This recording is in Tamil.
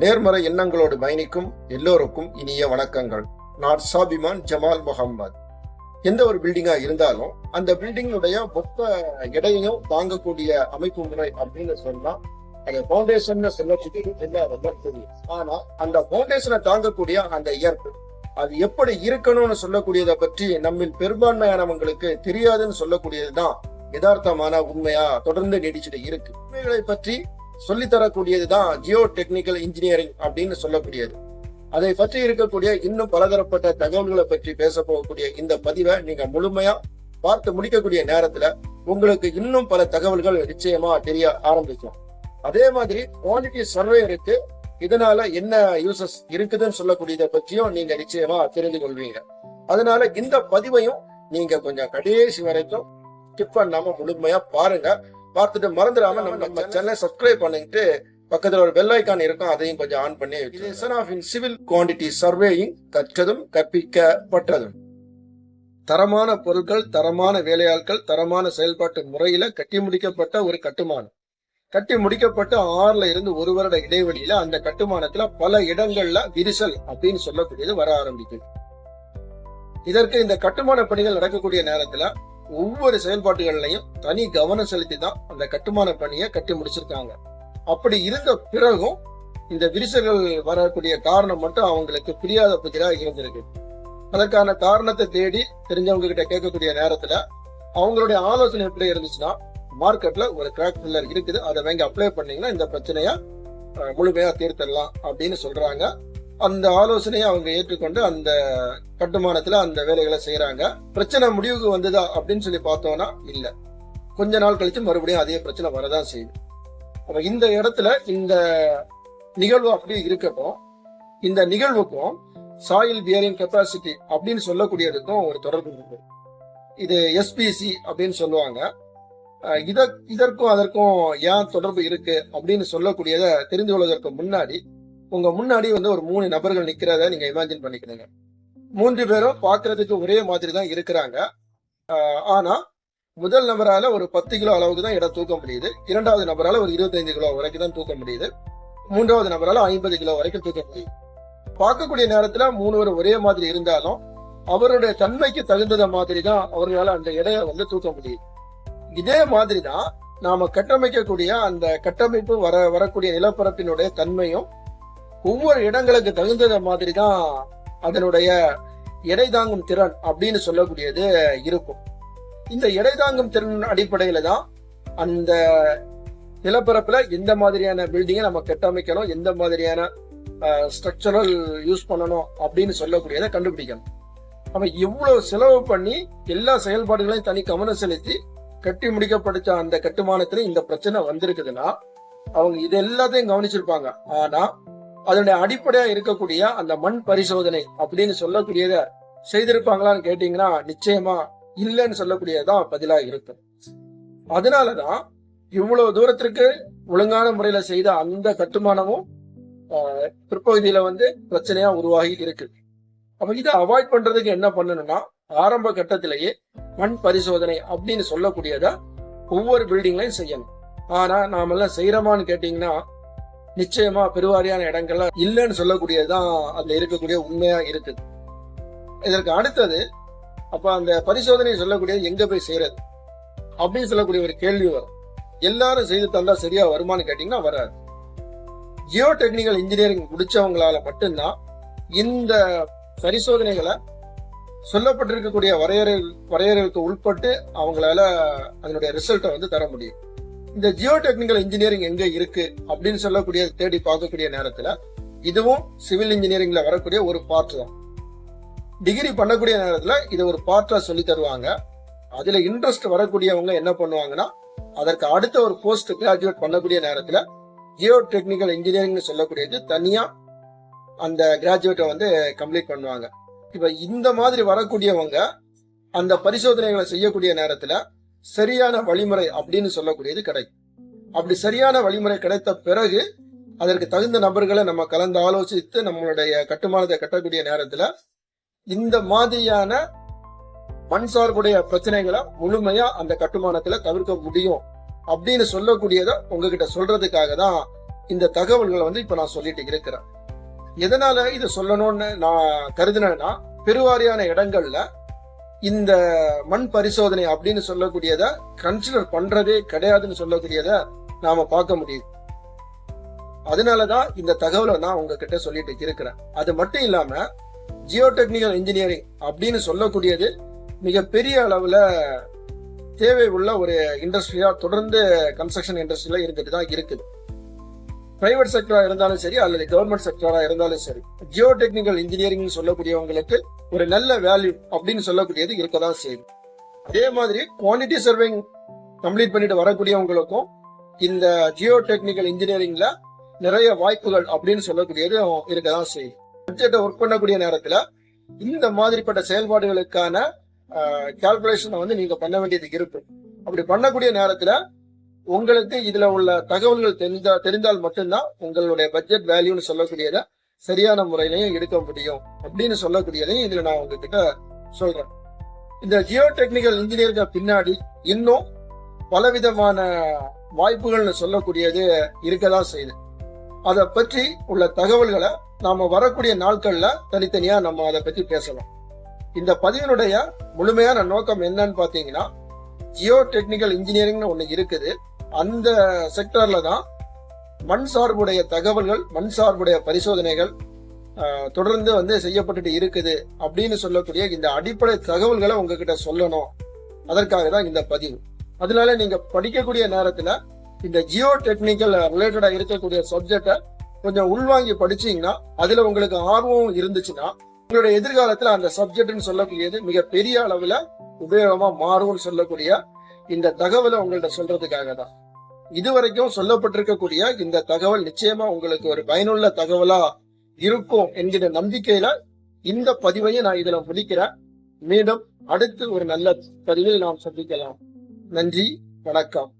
நேர்மறை எண்ணங்களோடு பயணிக்கும் எல்லோருக்கும் இனிய வணக்கங்கள். நான் சாபிமான் ஜமால் முகம்மது எந்த ஒரு பில்டிங்கா இருந்தாலும் அந்த பில்டிங்குடைய மொத்த எடையையும் தாங்கக்கூடிய அமைப்பு முறை அப்படின்னு சொன்னா அது பவுண்டேஷன் சொல்லக்கூடிய எல்லாருக்கும் தெரியும். ஆனா அந்த பவுண்டேஷனை தாங்கக்கூடிய அந்த இயற்கை அது எப்படி இருக்கணும்னு சொல்லக்கூடியதை பற்றி நம்மில் பெரும்பான்மையானவங்களுக்கு தெரியாதுன்னு சொல்லக்கூடியதுதான் யதார்த்தமான உண்மையா தொடர்ந்து நீடிச்சுட்டு இருக்கு. உண்மைகளை பற்றி சொல்லித்தரக்கூடியது தான் ஜியோ டெக்னிக்கல் இன்ஜினியரிங் அப்படின்னு சொல்லக்கூடியது. அதை பற்றி இருக்கக்கூடிய இன்னும் பலதரப்பட்ட தகவல்களை பற்றி பேச போகக்கூடிய இந்த பதிவை நீங்க முழுமையா பார்த்து முடிக்கக்கூடிய நேரத்துல உங்களுக்கு இன்னும் பல தகவல்கள் நிச்சயமா தெரிய ஆரம்பிக்கும். அதே மாதிரி குவாலிட்டி சர்வே இருக்கு. இதனால என்ன யூசஸ் இருக்குதுன்னு சொல்லக்கூடியதை பற்றியும் நீங்க நிச்சயமா தெரிந்து கொள்வீங்க. அதனால இந்த பதிவையும் நீங்க கொஞ்சம் கடைசி வரைக்கும் ஸ்கிப் பண்ணாம முழுமையா பாருங்க. பார்த்துட்டு மறந்துடாம நம்ம சேனலை சப்ஸ்கிரைப் பண்ணிட்டு பக்கத்துல ஒரு பெல் ஐக்கான் இருக்கும் அதையும் கொஞ்சம் ஆன் பண்ணி relation of in civil quantity surveying கற்றதும் கற்பிக்கப்பட்டதும். தரமான பொருட்கள் தரமான வேலையாட்கள் தரமான செயல்பாட்டு முறையில கட்டி முடிக்கப்பட்ட ஒரு கட்டுமானம். கட்டி முடிக்கப்பட்டு ஆறுல இருந்து ஒரு வருட இடைவெளியில அந்த கட்டுமானத்துல பல இடங்கள்ல விரிசல் அப்படின்னு சொல்லக்கூடியது வர ஆரம்பிக்குது. இதற்கு இந்த கட்டுமான பணிகள் நடக்கக்கூடிய நேரத்துல ஒவ்வொரு செயல்பாட்டுகள்லையும் தனி கவனம் செலுத்தி தான் அந்த கட்டுமான பணியை கட்டி முடிச்சிருக்காங்க. அப்படி இருந்த பிறகும் இந்த விரிசல்கள் வரக்கூடிய காரணம் மட்டும் அவங்களுக்கு புரியாத புதிரா இருந்திருக்கு. அதற்கான காரணத்தை தேடி தெரிஞ்சவங்க கிட்ட கேட்கக்கூடிய நேரத்துல அவங்களுடைய ஆலோசனை எப்படி இருந்துச்சுன்னா மார்க்கெட்ல ஒரு கிராக் ஃபில்லர் இருக்குது. அதை வாங்கி அப்ளை பண்ணீங்கன்னா இந்த பிரச்சனையை முழுமையாக முழுமையா தீர்த்திடலாம் அப்படின்னு சொல்றாங்க. அந்த ஆலோசனையை அவங்க ஏற்றுக்கொண்டு அந்த கட்டுமானத்துல அந்த வேலைகளை செய்யறாங்க பிரச்சனை முடிவுக்கு வந்ததா அப்படின்னு சொல்லி பார்த்தோம்னா இல்ல. கொஞ்ச நாள் கழிச்சு மறுபடியும் அதே பிரச்சனை வரதான் செய்யுது. அப்ப இந்த இடத்துல இந்த நிகழ்வு அப்படி இருக்கட்டும் இந்த நிகழ்வுக்கும் சாயில் பியரிங் கெப்பாசிட்டி அப்படின்னு சொல்லக்கூடியதுக்கும் ஒரு தொடர்பு இருக்கு. இது எஸ்பிசி அப்படின்னு சொல்லுவாங்க. இத இதற்கும் அதற்கும் ஏன் தொடர்பு இருக்கு அப்படின்னு சொல்லக்கூடியதை தெரிந்து கொள்வதற்கு முன்னாடி உங்க முன்னாடி வந்து ஒரு மூணு நபர்கள் நிக்கிறத நீங்க இமேஜின் பண்ணிக்கணுங்க. மூன்று பேரும் பாக்குறதுக்கு ஒரே மாதிரி தான் இருக்கிறாங்க ஆனா முதல் நபரால ஒரு பத்து கிலோ அளவுக்கு தான் இடம் தூக்க முடியுது. இரண்டாவது நபரால ஒரு இருபத்தைந்து கிலோ வரைக்கும் தான் தூக்க முடியுது. மூன்றாவது நபரால ஐம்பது கிலோ வரைக்கும் தூக்க முடியுது. பார்க்கக்கூடிய நேரத்துல மூணு ஒரே மாதிரி இருந்தாலும் அவருடைய தன்மைக்கு தகுந்தத மாதிரி தான் அவர்களால அந்த எடையை வந்து தூக்க முடியுது. இதே மாதிரி தான் நாம கட்டமைக்கக்கூடிய அந்த கட்டமைப்பு வர வரக்கூடிய நிலப்பரப்பினுடைய தன்மையும் ஒவ்வொரு இடங்களுக்கு தகுந்த மாதிரி தான் அதனுடைய எடை தாங்கும் திறன் அப்படின்னு சொல்லக்கூடியது இருக்கும். இந்த எடை தாங்கும் திறன் அடிப்படையில தான் அந்த நிலப்பரப்புல எந்த மாதிரியான பில்டிங்கை நம்ம கட்டமைக்கணும் எந்த மாதிரியான ஸ்ட்ரக்சரல் யூஸ் பண்ணணும் அப்படின்னு சொல்லக்கூடியதை கண்டுபிடிக்கணும். நம்ம இவ்வளவு செலவு பண்ணி எல்லா செயல்பாடுகளையும் தனி கவனம் செலுத்தி கட்டி முடிக்கப்படுத்த அந்த கட்டுமானத்துல இந்த பிரச்சனை வந்திருக்குதுன்னா அவங்க இது எல்லாத்தையும் கவனிச்சிருப்பாங்க. ஆனா அதனுடைய அடிப்படையா இருக்கக்கூடிய அந்த மண் பரிசோதனை அப்படின்னு சொல்லக்கூடியத செய்திருப்பாங்களான்னு கேட்டீங்கன்னா நிச்சயமா இல்லைன்னு சொல்லக்கூடியதான் பதிலா இருக்கும் அதனாலதான் இவ்வளவு தூரத்திற்கு ஒழுங்கான முறையில செய்த அந்த கட்டுமானமும் பிற்பகுதியில வந்து பிரச்சனையா உருவாகி இருக்கு. அப்ப இதை அவாய்ட் பண்றதுக்கு என்ன பண்ணணும்னா ஆரம்ப கட்டத்திலேயே மண் பரிசோதனை அப்படின்னு சொல்லக்கூடியத ஒவ்வொரு பில்டிங்லையும் செய்யணும். ஆனா நாமெல்லாம் செய்யறோமான்னு கேட்டீங்கன்னா நிச்சயமா பெருவாரியான இடங்கள்ல இல்லைன்னு சொல்லக்கூடியதுதான் அதுல இருக்கக்கூடிய உண்மையா இருக்குது இதற்கு அடுத்தது அப்ப அந்த பரிசோதனை சொல்லக்கூடியது எங்க போய் செய்யறது அப்படின்னு சொல்லக்கூடிய ஒரு கேள்வி வரும். எல்லாரும் செய்து தந்தா சரியா வருமான்னு கேட்டீங்கன்னா வராது. ஜியோ டெக்னிக்கல் இன்ஜினியரிங் முடிச்சவங்களால மட்டும்தான் இந்த பரிசோதனைகளை சொல்லப்பட்டிருக்கக்கூடிய வரையறை வரையறைகளுக்கு உட்பட்டு அவங்களால அதனுடைய ரிசல்ட்டை வந்து தர முடியும். இந்த ஜியோ டெக்னிக்கல் இன்ஜினியரிங் எங்க இருக்கு அப்படின்னு சொல்லக்கூடிய தேடி பார்க்கக்கூடிய நேரத்துல இதுவும் சிவில் இன்ஜினியரிங்ல வரக்கூடிய ஒரு பார்ட் தான். டிகிரி பண்ணக்கூடிய நேரத்துல இதை ஒரு பார்ட்டா சொல்லி தருவாங்க. அதுல இன்ட்ரெஸ்ட் வரக்கூடியவங்க என்ன பண்ணுவாங்கன்னா அதற்கு அடுத்த ஒரு போஸ்ட் கிராஜுவேட் பண்ணக்கூடிய நேரத்துல ஜியோ டெக்னிக்கல் இன்ஜினியரிங்னு சொல்லக்கூடியது தனியா அந்த கிராஜுவேட்டை வந்து கம்ப்ளீட் பண்ணுவாங்க. இப்ப இந்த மாதிரி வரக்கூடியவங்க அந்த பரிசோதனைகளை செய்யக்கூடிய நேரத்துல சரியான வழிமுறை அப்படின்னு சொல்லக்கூடியது கிடைக்கும் அப்படி சரியான வழிமுறை கிடைத்த பிறகு அதற்கு தகுந்த நபர்களை நம்ம கலந்து ஆலோசித்து நம்மளுடைய கட்டுமானத்தை கட்டக்கூடிய நேரத்துல இந்த மாதிரியான மண் சார்புடைய பிரச்சனைகளை முழுமையா அந்த கட்டுமானத்துல தவிர்க்க முடியும் அப்படின்னு சொல்லக்கூடியத உங்ககிட்ட சொல்றதுக்காக தான் இந்த தகவல்களை வந்து இப்ப நான் சொல்லிட்டு இருக்கிறேன். எதனால இதை சொல்லணும்னு நான் கருதினேன்னா பெருவாரியான இடங்கள்ல இந்த மண் பரிசோதனை அப்படின்னு சொல்லக்கூடியத கன்சிடர் பண்றதே கிடையாதுன்னு சொல்லக்கூடியத நாம பார்க்க முடியுது. அதனாலதான் இந்த தகவலை நான் உங்ககிட்ட சொல்லிட்டு இருக்கிறேன். அது மட்டும் இல்லாம ஜியோ டெக்னிக்கல் இன்ஜினியரிங் அப்படின்னு சொல்லக்கூடியது மிகப்பெரிய அளவுல தேவை உள்ள ஒரு இண்டஸ்ட்ரியா தொடர்ந்து கன்ஸ்ட்ரக்ஷன் இண்டஸ்ட்ரியில இருந்துட்டு தான் இருக்குது. பிரைவேட் செக்டரா இருந்தாலும் சரி அல்லது கவர்மெண்ட் செக்டரா இருந்தாலும் சரி ஜியோ டெக்னிக்கல் இன்ஜினியரிங் சொல்லக்கூடியவங்களுக்கு ஒரு நல்ல வேல்யூ அப்படின்னு சொல்லக்கூடியது இருக்கதான் செய்யும். அதே மாதிரி குவான்டிட்டி சர்வேங் கம்ப்ளீட் பண்ணிட்டு வரக்கூடியவங்களுக்கும் இந்த ஜியோ டெக்னிக்கல் இன்ஜினியரிங்ல நிறைய வாய்ப்புகள் அப்படின்னு சொல்லக்கூடியது இருக்கதான் செய்யும். பட்ஜெட்டை ஒர்க் பண்ணக்கூடிய நேரத்துல இந்த மாதிரிப்பட்ட செயல்பாடுகளுக்கான கால்குலேஷனை வந்து நீங்க பண்ண வேண்டியது இருக்கு. அப்படி பண்ணக்கூடிய நேரத்துல உங்களுக்கு இதுல உள்ள தகவல்கள் தெரிஞ்சா தெரிந்தால் மட்டும்தான் உங்களுடைய பட்ஜெட் வேல்யூன்னு சொல்லக்கூடியதை சரியான முறையிலையும் எடுக்க முடியும் அப்படின்னு சொல்லக்கூடியதையும் இதுல நான் உங்ககிட்ட சொல்றேன். இந்த ஜியோ டெக்னிக்கல் இன்ஜினியருக்கு பின்னாடி இன்னும் பலவிதமான வாய்ப்புகள்னு சொல்லக்கூடியது இருக்கதா செய்யுது. அதை பற்றி உள்ள தகவல்களை நாம வரக்கூடிய நாட்கள்ல தனித்தனியா நம்ம அதை பற்றி பேசலாம். இந்த பதிவினுடைய முழுமையான நோக்கம் என்னன்னு பாத்தீங்கன்னா ஜியோ டெக்னிக்கல் இன்ஜினியரிங்னு ஒன்று இருக்குது. அந்த செக்டர்ல தான் மண் சார்புடைய தகவல்கள் மண் சார்புடைய பரிசோதனைகள் தொடர்ந்து வந்து செய்யப்பட்டுட்டு இருக்குது அப்படின்னு சொல்லக்கூடிய இந்த அடிப்படை தகவல்களை உங்ககிட்ட சொல்லணும். அதற்காக தான் இந்த பதிவு. அதனால நீங்க படிக்கக்கூடிய நேரத்துல இந்த ஜியோ டெக்னிக்கல் ரிலேட்டடா இருக்கக்கூடிய சப்ஜெக்டை கொஞ்சம் உள்வாங்கி படிச்சீங்கன்னா அதுல உங்களுக்கு ஆர்வம் இருந்துச்சுன்னா உங்களுடைய எதிர்காலத்துல அந்த சப்ஜெக்ட்னு சொல்லக்கூடியது மிக பெரிய அளவுல உபயோகமா மாறும்னு சொல்லக்கூடிய இந்த தகவலை உங்கள்ட்ட சொல்றதுக்காக தான். இதுவரைக்கும் சொல்லப்பட்டிருக்கக்கூடிய இந்த தகவல் நிச்சயமா உங்களுக்கு ஒரு பயனுள்ள தகவலா இருக்கும் என்கிற நம்பிக்கையில இந்த பதிவையும் நான் இதுல முடிக்கிறேன். மீண்டும் அடுத்து ஒரு நல்ல பதிவில் நாம் சந்திக்கலாம். நன்றி வணக்கம்.